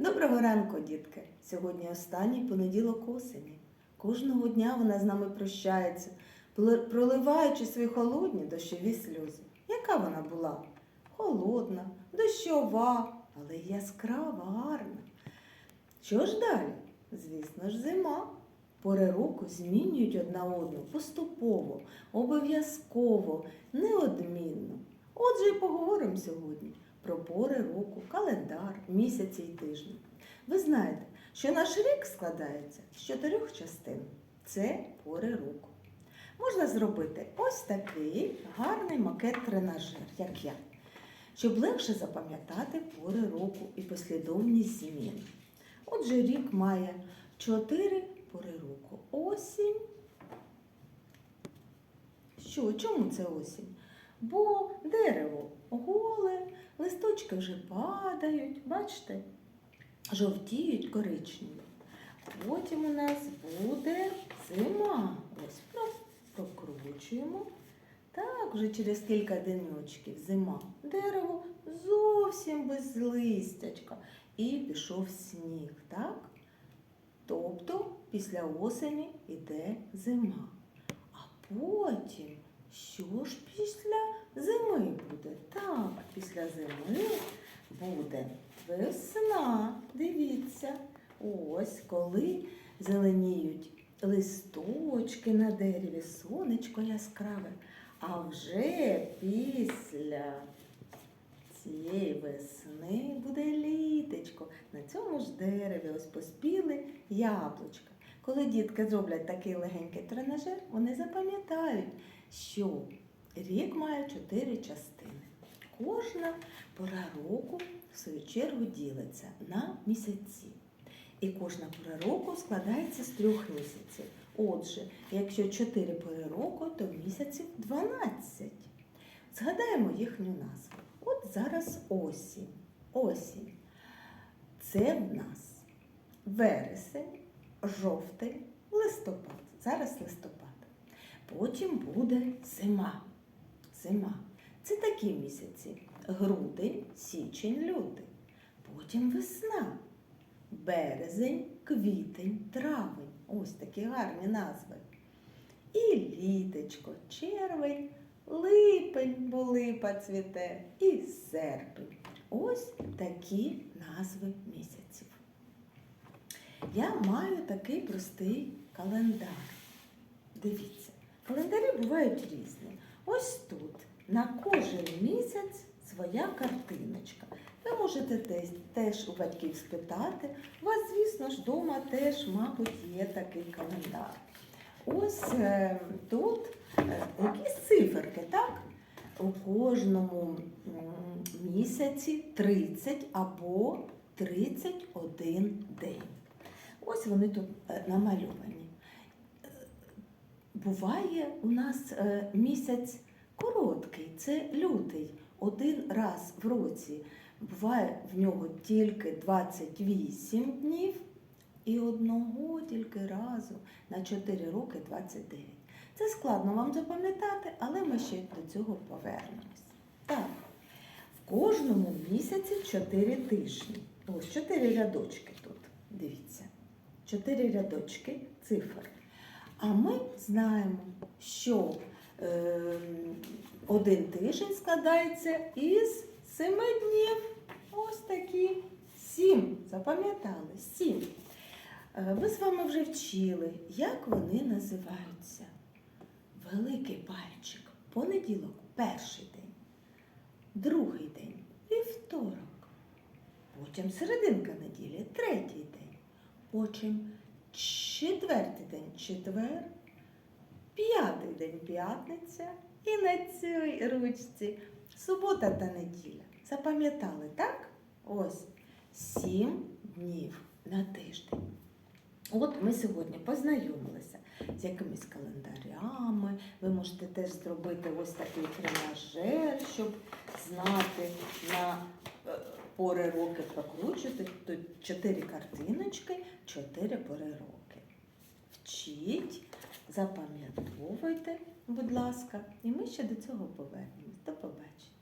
Доброго ранку, дітки! Сьогодні останній понеділок осені. Кожного дня вона з нами прощається, проливаючи свої холодні дощові сльози. Яка вона була? Холодна, дощова, але яскрава, гарна. Що ж далі? Звісно ж, зима. Пори року змінюють одна одну поступово, обов'язково, неодмінно. Отже, і поговоримо сьогодні про пори року, календар, місяці і тижні. Ви знаєте, що наш рік складається з чотирьох частин. Це пори року. Можна зробити ось такий гарний макет-тренажер, як я, щоб легше запам'ятати пори року і послідовність змін. Отже, рік має чотири пори року. Осінь. Що? Чому це осінь? Бо дерево голе, листочки вже падають, бачите, жовтіють коричневі. Потім у нас буде зима. Ось про- прокручуємо. Так, вже через кілька денечків зима. Дерево зовсім без листячка. І пішов сніг, так? Тобто після осені йде зима. А потім, що ж після зими буде? Так, після зими буде весна. Дивіться, ось коли зеленіють листочки на дереві, сонечко яскраве. А вже після цієї весни буде літечко. На цьому ж дереві ось поспіли яблучка. Коли дітки зроблять такий легенький тренажер, вони запам'ятають, що рік має чотири частини. Кожна пора року, в свою чергу, ділиться на місяці. І кожна пора року складається з трьох місяців. Отже, якщо чотири пори року, то місяців 12. Згадаємо їхню назву. От зараз осінь. Осінь. Це в нас вересень, жовтень, листопад. Зараз листопад. Потім буде зима. Зима. Це такі місяці: грудень, січень, лютий. Потім весна. Березень, квітень, травень. Ось такі гарні назви. І літечко, червень, липень, бо липа цвіте, і серпень. Ось такі назви місяців. Я маю такий простий календар. Дивіться, календарі бувають різні. Ось тут на кожен місяць своя картиночка. Ви можете теж, у батьків спитати. У вас, звісно ж, вдома теж, мабуть, є такий календар. Ось е, тут е, якісь циферки, так? У кожному місяці 30 або 31 день. Ось вони тут е, намальовані. Е, Буває у нас е, місяць короткий, це лютий, один раз в році. Буває в нього тільки 28 днів і одного тільки разу на 4 роки 29. Це складно вам запам'ятати, але ми ще до цього повернемось. Так, в кожному місяці 4 тижні. Ось 4 рядочки тут. Дивіться. 4 рядочки цифр. А ми знаємо, що один тиждень складається із 7 днів. Ось такі. Сім. Запам'ятали? Сім. Е, Ми з вами вже вчили, як вони називаються. Великий пальчик, понеділок, перший день, другий день, вівторок, потім серединка неділі, третій день, потім четвертий день, четвер, п'ятий день, п'ятниця і на цій ручці субота та неділя. Запам'ятали, так? Ось сім днів на тиждень. От ми сьогодні познайомилися з якимись календарями. Ви можете теж зробити ось такий тренажер, щоб знати на е, пори роки прокручувати. Тут чотири картиночки, чотири пори роки. Вчіть, запам'ятовуйте, будь ласка, і ми ще до цього повернемось. До побачення.